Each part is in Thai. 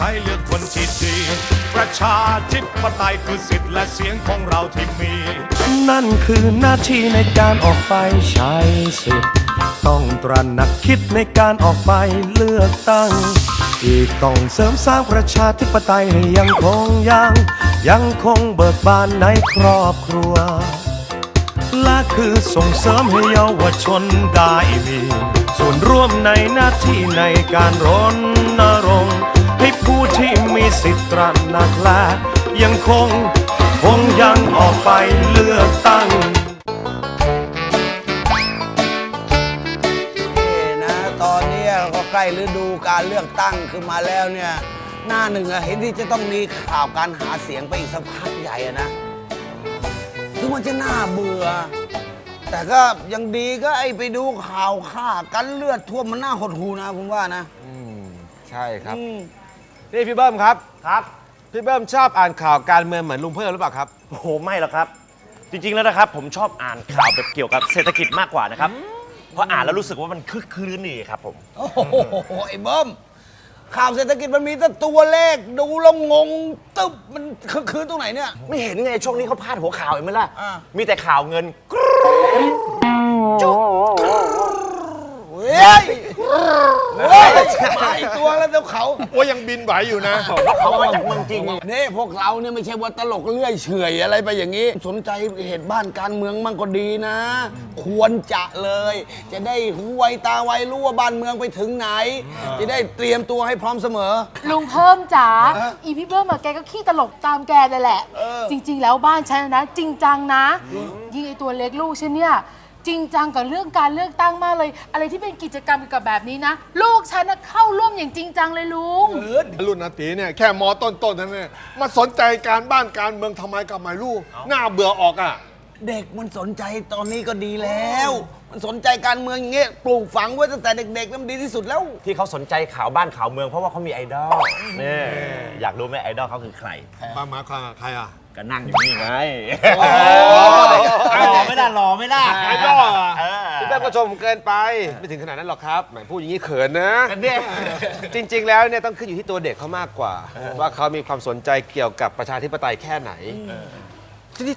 ช้เลือกคนที่ดี ประชาธิปไตยคือสิทธิ์และเสียงของเราที่มี นั่นคือหน้าที่ในการออกไปใช้สิทธิ์ต้องตระหนักคิดในการออกไปเลือกตั้ง อีกต้องเสริมสร้างประชาธิปไตยให้ยังคงยัง ยังคงเบิกบานในครอบครัว และคือส่งเสริมให้เยาวชนได้มี ส่วนร่วมในหน้าที่ในการรณรงค์ ผู้ที่มีสิทธิ์ตระหนักและยังคงคงยังออกไปเลือกตั้งนี่นะตอนเนี้ยก็ใกล้ฤดูการเลือกตั้งขึ้นมาแล้วเนี่ย หน้าหนึ่งอะเห็นที่จะต้องมีข่าวการหาเสียงไปอีกสักพักใหญ่อะนะถึงมันจะน่าเบื่อ แต่ก็ยังดีก็ไอไปดูข่าวฆ่ากันเลือดท่วมมันน่าหดหูนะผมว่านะใช่ครับอืม นี่พี่เบิ้มครับ ครับพี่เบิ้มชอบอ่านข่าวการเมืองเหมือนลุงเพิ่มหรือเปล่าครับ โอ้โหไม่หรอกครับ จริงๆแล้วนะครับ ผมชอบอ่านข่าวแบบเกี่ยวกับเศรษฐกิจมากกว่านะครับเพราะอ่านแล้วรู้สึกว่ามันคึกคืนนี่ครับผม โอ้โหไอ้เบิ้มข่าวเศรษฐกิจมันมีแต่ตัวเลขดูแล้วงงตึ๊บมันคือคือตรงไหนเนี่ย ไม่เห็นไงช่วงนี้เขาพาดหัวข่าวเห็นไหมล่ะ อ่ามีแต่ข่าวเงินเฮ้ยเฮ้ยมาอีกตัวแล้วเดี๋ยวเขาว่ายังบินไหวอยู่นะเขามาจากเมืองจริงนี่พวกเราเนี่ยไม่ใช่ว่าตลกเลื่อยเฉอยอะไรไปอย่างนี้ สนใจเหตุบ้านการเมืองมั่งก็ดีนะ ควรจะเลย จะได้หูไวตาไวรู้ว่าบ้านเมืองไปถึงไหน จะได้เตรียมตัวให้พร้อมเสมอ ลุงเพิ่มจ๋าฮะอีพี่เบิ้มอะแกก็ขี้ตลกตามแกเลยแหละเออจริง ๆ แล้วบ้านฉันนะ จริงจังนะ ยิ่งไอตัวเล็กลูกฉันเนี่ย จริงจังกับเรื่องการเลือกตั้งมากเลย อะไรที่เป็นกิจกรรมเกี่ยวกับแบบนี้นะ ลูกฉันนะเข้าร่วมอย่างจริงจังเลยลุง รุ่นนาตีเนี่ยแค่มอต้นๆนั่นเนี่ยมาสนใจการบ้านการเมืองทำไมกับไม่รู้หน้าเบื่อออกอะ เด็กมันสนใจตอนนี้ก็ดีแล้ว มันสนใจการเมืองอย่างเงี้ยปลูกฝังไว้ตั้งแต่เด็กๆนั่นดีที่สุดแล้ว ที่เขาสนใจข่าวบ้านข่าวเมืองเพราะว่าเขามีไอดอลนี่อยากรู้ไหมไอดอลเขาคือใครป้าหมายความว่าใครอะ ก็นั่งอยู่นี่ไงรอไม่ได้รอไม่ได้ไอดอลอะเออพี่เบิ้มก็ชมเกินไปไม่ถึงขนาดนั้นหรอกครับแหมพูดอย่างนี้เขินนะกันเนี่ยจริง ๆ แล้วเนี่ยต้องขึ้นอยู่ที่ตัวเด็กเขามากกว่า ว่าเขามีความสนใจเกี่ยวกับประชาธิปไตยแค่ไหนทีนี้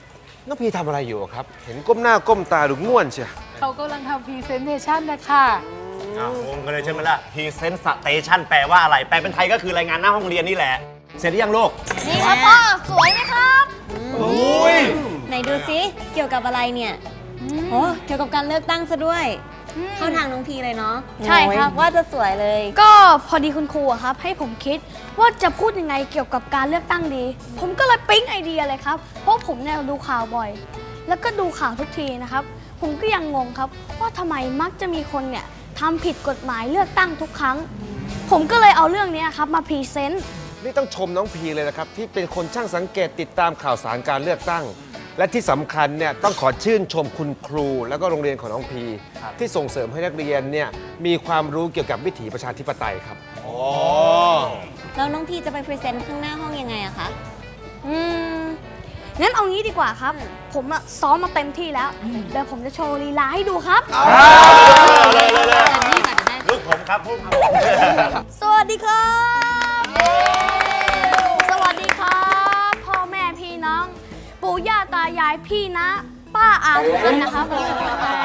น้องพีทำอะไรอยู่อะครับ เห็นก้มหน้าก้มตาดูง่วนเชียวเขากำลังทำพรีเซนเทชันนะคะอ้าวงงกันเลยใช่ไหมล่ะ Present Station แปลว่าอะไร แปลเป็นไทยก็คือรายงานหน้าห้องเรียนนี่แหละ เสร็จหรือยังลูกนี่ครับพ่อ สวยไหมครับ อุ้ยไหนดูซิเกี่ยวกับอะไรเนี่ยโอ้เกี่ยวกับการเลือกตั้งซะด้วย เข้าทางน้องพีเลยเนาะใช่ครับโอ้ยว่าจะสวยเลย ก็พอดีคุณครูอะครับ ให้ผมคิดว่าจะพูดยังไงเกี่ยวกับการเลือกตั้งดี ผมก็เลยปิ๊งไอเดียเลยครับ เพราะผมเนี่ยดูข่าวบ่อย แล้วก็ดูข่าวทุกทีนะครับ ผมก็ยังงงครับ ว่าทำไมมักจะมีคนเนี่ยทำผิดกฎหมายเลือกตั้งทุกครั้ง ผมก็เลยเอาเรื่องเนี้ยครับมาพรีเซนต์ นี่ต้องชมน้องพีเลยนะครับ ที่เป็นคนช่างสังเกตติดตามข่าวสารการเลือกตั้ง และที่สำคัญเนี่ยต้องขอชื่นชมคุณครู แล้วก็โรงเรียนของน้องพี ที่ส่งเสริมให้นักเรียนเนี่ยมีความรู้เกี่ยวกับวิถีประชาธิปไตยครับ แล้วน้องพีจะไปพรีเซนต์ข้างหน้าห้องยังไงอะคะ อืมงั้นเอางี้ดีกว่าครับ ผมอะซ้อมมาเต็มที่แล้ว เดี๋ยวผมจะโชว์ลีลาให้ดูครับ เลยเลยเลย ลูกผมครับพูดครับ สวัสดีครับ ตายายพี่นะ ป้าอาทุกท่านนะครับผม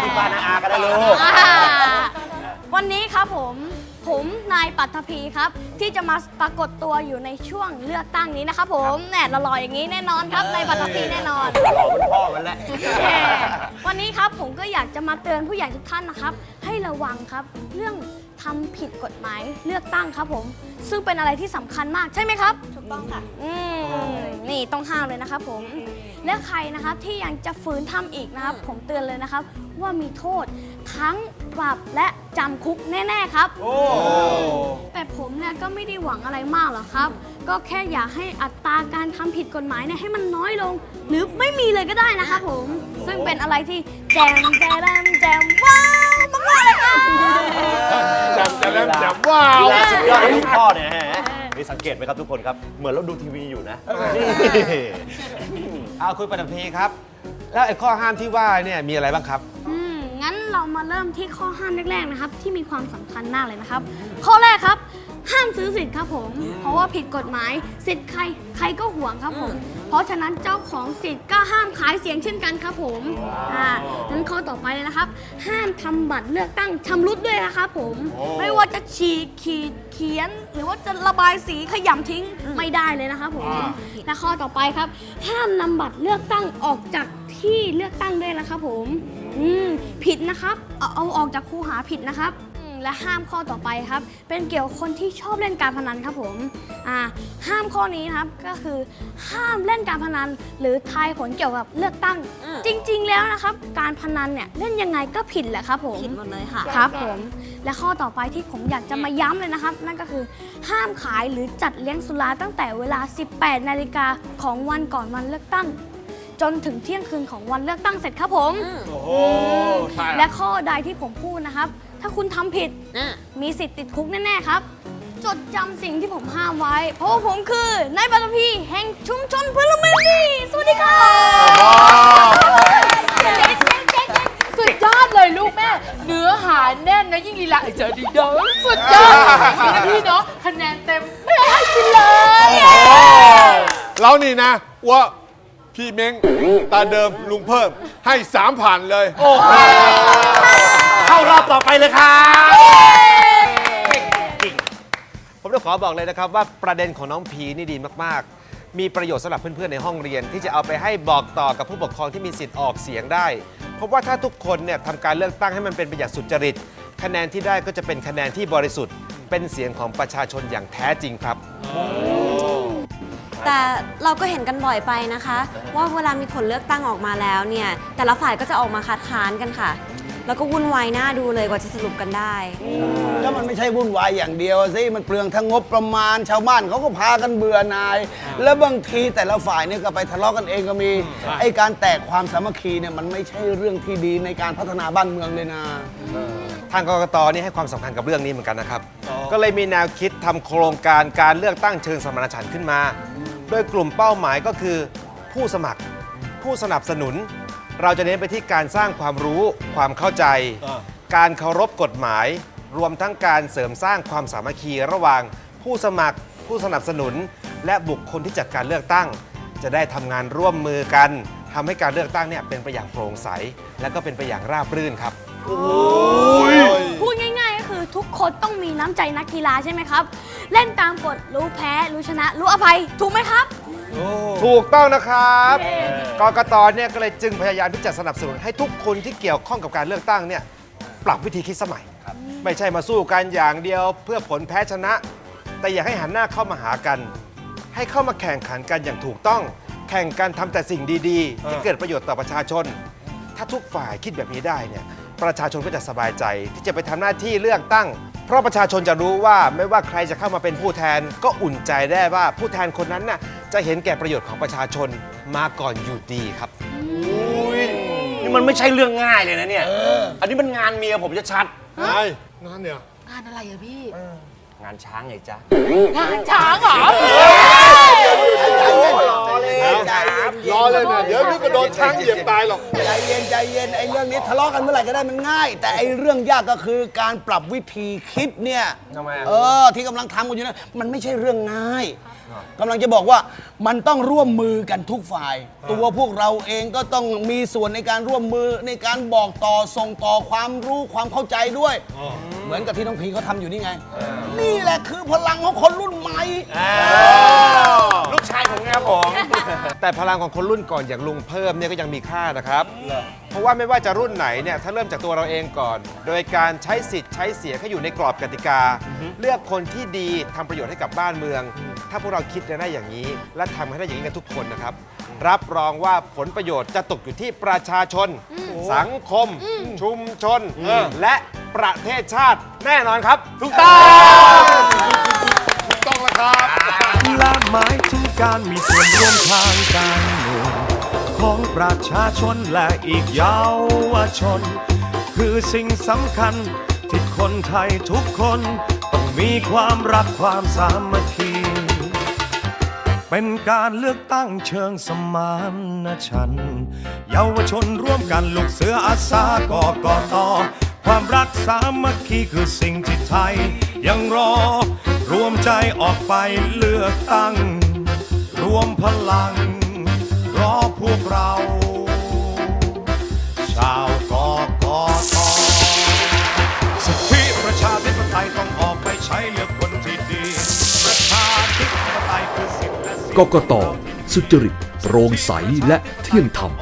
ที่บ้านนาอาก็ได้ลูกอ่าวันนี้ครับผม ผมนายปัทภีครับ ที่จะมาปรากฏตัวอยู่ในช่วงเลือกตั้งนี้นะครับผมแน่หล่อๆอย่างนี้แน่นอนครับนายปัทภีแน่นอน หล่อเป็นพ่อมันแหละ แหมวันนี้ครับผมก็อยากจะมาเตือนผู้ใหญ่ทุกท่านนะครับ ให้ระวังครับ เรื่อง ทำผิดกฎหมายเลือกตั้งครับผม ซึ่งเป็นอะไรที่สำคัญมากใช่ไหมครับ ถูกต้องค่ะ อืมนี่ต้องห้ามเลยนะครับผม และใครนะครับที่ยังจะฝืนทำอีกนะครับ ผมเตือนเลยนะครับ ว่ามีโทษทั้งปรับและจำคุกแน่ ๆ ครับแต่ผมเนี่ยก็ไม่ได้หวังอะไรมากหรอกครับ ก็แค่อยากให้อัตราการทำผิดกฎหมายเนี่ยให้มันน้อยลง หรือไม่มีเลยก็ได้นะครับผม ซึ่งเป็นอะไรที่แจมแจมแจมว้าว มากๆเลยครับจำจะเริ่มจำว้าวสุดยอดลูกพ่อเนี่ยฮะนี่สังเกตไหมครับทุกคนครับ เหมือนเราดูทีวีอยู่นะนี่เอาคุณปัตพีครับ แล้วไอ้ข้อห้ามที่ว่าเนี่ยมีอะไรบ้างครับ อืมงั้นเรามาเริ่มที่ข้อห้ามแรกๆนะครับ ที่มีความสำคัญมากเลยนะครับ ข้อแรกครับ ห้ามซื้อสิทธิ์ครับผม เพราะว่าผิดกฎหมาย สิทธิ์ใครใครก็หวงครับผม เพราะฉะนั้นเจ้าของสิทธิ์ก็ห้ามขายเสียงเช่นกันครับผมอ่านั้นข้อต่อไปเลยนะครับ ห้ามทำบัตรเลือกตั้งชำรุดด้วยนะครับผม ไม่ว่าจะฉีกขีดเขียน หรือว่าจะระบายสีขยำทิ้งไม่ได้เลยนะครับผม และข้อต่อไปครับ ห้ามนำบัตรเลือกตั้งออกจากที่เลือกตั้งด้วยนะครับผม อืมผิดนะครับ เอาเอาออกจากคูหาผิดนะครับอืม และห้ามข้อต่อไปครับ เป็นเกี่ยวกับคนที่ชอบเล่นการพนันครับผมอ่าห้ามข้อนี้นะครับก็คือห้ามเล่นการพนัน หรือทายผลเกี่ยวกับเลือกตั้ง อืม จริง ๆ แล้วนะครับ การพนันเนี่ยเล่นยังไงก็ผิดแหละครับผม ผิดหมดเลยค่ะ ครับผมและข้อต่อไปที่ผมอยากจะมาย้ำเลยนะครับ นั่นก็คือห้ามขายหรือจัดเลี้ยงสุราตั้งแต่เวลา 18 นาฬิกาของวันก่อนวันเลือกตั้ง จนถึงเที่ยงคืนของวันเลือกตั้งเสร็จครับผมอืมและข้อใดที่ผมพูดนะครับ ถ้าคุณทำผิด อะมีสิทธิ์ติดคุกแน่ ๆ ครับ จดจำสิ่งที่ผมห้ามไว้ เพราะว่าผมคือนายบารพีแห่งชุมชนพลเมืองดี สวัสดีครับสุดยอดเลยลูกแม่ เนื้อหาแน่นนะยิ่งลีลาไอ้เจอดีเด้อสุดยอดนี่นะพี่เนาะคะแนนเต็มแม่ให้กินเลย แล้วนี่นะว่าพี่เม้งตาเดิมลุงเพิ่มให้สามผ่านเลยเข้ารอบต่อไปเลยครับผมต้องขอบอกเลยนะครับว่าประเด็นของน้องพีนี่ดีมาก ๆ มีประโยชน์สำหรับเพื่อน ๆ ในห้องเรียน ที่จะเอาไปให้บอกต่อกับผู้ปกครองที่มีสิทธิ์ออกเสียงได้ เพราะว่าถ้าทุกคนเนี่ยทำการเลือกตั้งให้มันเป็นไปอย่างสุจริต คะแนนที่ได้ก็จะเป็นคะแนนที่บริสุทธิ์ เป็นเสียงของประชาชนอย่างแท้จริงครับ แต่เราก็เห็นกันบ่อยไปนะคะ ว่าเวลามีผลเลือกตั้งออกมาแล้วเนี่ย แต่ละฝ่ายก็จะออกมาคัดค้านกันค่ะ แล้วก็วุ่นวายหน้าดูเลยกว่าจะสรุปกันได้ก็มันไม่ใช่วุ่นวายอย่างเดียวสิมันเปลืองทั้งงบประมาณ ชาวบ้านเขาก็พากันเบื่อหน่าย แล้วบางทีแต่ละฝ่ายเนี่ยก็ไปทะเลาะกันเองก็มีไอ้การแตกความสามัคคีเนี่ยมันไม่ใช่เรื่องที่ดีในการพัฒนาบ้านเมืองเลยนะ ทางกกตนี่ให้ความสำคัญกับเรื่องนี้เหมือนกันนะครับ ก็เลยมีแนวคิดทำโครงการการเลือกตั้งเชิงสมรรถฉันท์ขึ้นมา โดยกลุ่มเป้าหมายก็คือ ผู้สมัคร ผู้สนับสนุน เราจะเน้นไปที่การสร้างความรู้ความเข้าใจการเคารพกฎหมาย รวมทั้งการเสริมสร้างความสามัคคีระหว่างผู้สมัคร ผู้สนับสนุน และบุคคลที่จัดการเลือกตั้ง จะได้ทำงานร่วมมือกันทำให้การเลือกตั้งเนี่ยเป็นไปอย่างโปร่งใส และก็เป็นไปอย่างราบรื่นครับ พูดง่ายๆก็คือทุกคนต้องมีน้ำใจนักกีฬาใช่ไหมครับ เล่นตามกฎรู้แพ้ รู้ชนะ รู้อภัย ถูกไหมครับ ถูกต้องนะครับกกตเนี่ยก็เลยจึงพยายามที่จะสนับสนุนให้ทุกคนที่เกี่ยวข้องกับการเลือกตั้งเนี่ยปรับวิธีคิดสมัย ไม่ใช่มาสู้กันอย่างเดียวเพื่อผลแพ้ชนะ แต่อยากให้หันหน้าเข้ามาหากัน ให้เข้ามาแข่งขันกันอย่างถูกต้อง แข่งกันทำแต่สิ่งดีๆ ที่เกิดประโยชน์ต่อประชาชน ถ้าทุกฝ่ายคิดแบบนี้ได้เนี่ยประชาชนก็จะสบายใจที่จะไปทำหน้าที่เลือกตั้ง เพราะประชาชนจะรู้ว่าไม่ว่าใครจะเข้ามาเป็นผู้แทนก็อุ่นใจได้ว่าผู้แทนคนนั้นน่ะจะเห็นแก่ประโยชน์ของประชาชนมาก่อนอยู่ดีครับ นี่มันไม่ใช่เรื่องง่ายเลยนะเนี่ย อันนี้มันงานเมียผมจะชัด ไอ้นั่นเนี่ย งานอะไรอะพี่ งานช้างไงจ๊ะ งานช้างเหรอรอ เลยใจเย็นรอเลยนะเดี๋ยวนี่ก็โดนช้างเหยียบตายหรอก ใจเย็นใจเย็นไอ้เรื่องนี้ทะเลาะกันเมื่อไหร่ก็ได้มันง่าย แต่ไอ้เรื่องยากก็คือการปรับวิธีคิดเนี่ยทำไมอะ เออที่กำลังทำกันอยู่นะมันไม่ใช่เรื่องง่าย กำลังจะบอกว่ามันต้องร่วมมือกันทุกฝ่าย ตัวพวกเราเองก็ต้องมีส่วนในการร่วมมือในการบอกต่อส่งต่อความรู้ความเข้าใจด้วย เหมือนกับที่น้องพีเขาทำอยู่นี่ไง นี่แหละคือพลังของคนรุ่นใหม่ ลูกชายผมครับผม แต่พลังของคนรุ่นก่อนอย่างลุงเพิ่มเนี่ยก็ยังมีค่านะครับเพ ราะว่าไม่ว่าจะรุ่นไหนเนี่ยถ้าเริ่มจากตัวเราเองก่อน โดยการใช้สิทธิ์ใช้เสียงให้อยู่ในกรอบกติกา เลือกคนที่ดีทำประโยชน์ให้กับบ้านเมือง ถ้าพวกเราคิดได้อย่างนี้ และทำให้ได้อย่างนี้กันทุกคนนะครับ รับรองว่าผลประโยชน์จะตกอยู่ที่ประชาชน สังคม ชุมชน และประเทศชาติแน่นอนครับถูกต้องต้องแล้วครับและหมายถึงการมีส่วนร่วมทางการเมือง ของประชาชนและอีกเยาวชน คือสิ่งสำคัญที่คนไทยทุกคน ต้องมีความรักความสามัคคี เป็นการเลือกตั้งเชิงสมานฉันเยาวชนร่วมกันลูกเสืออาสากกตความรักสามัคคีคือสิ่งที่ไทย ยังรอ รวมใจออกไปเลือกตั้ง รวมพลัง รอพวกเรา ชาวกกตสิทธิประชาธิปไตยต้องออกไปใช้เลือกคนที่ดี ประชาธิปไตยคือสิทธิและเสียงกกตสุจริตโปร่งใสและเที่ยงธรรม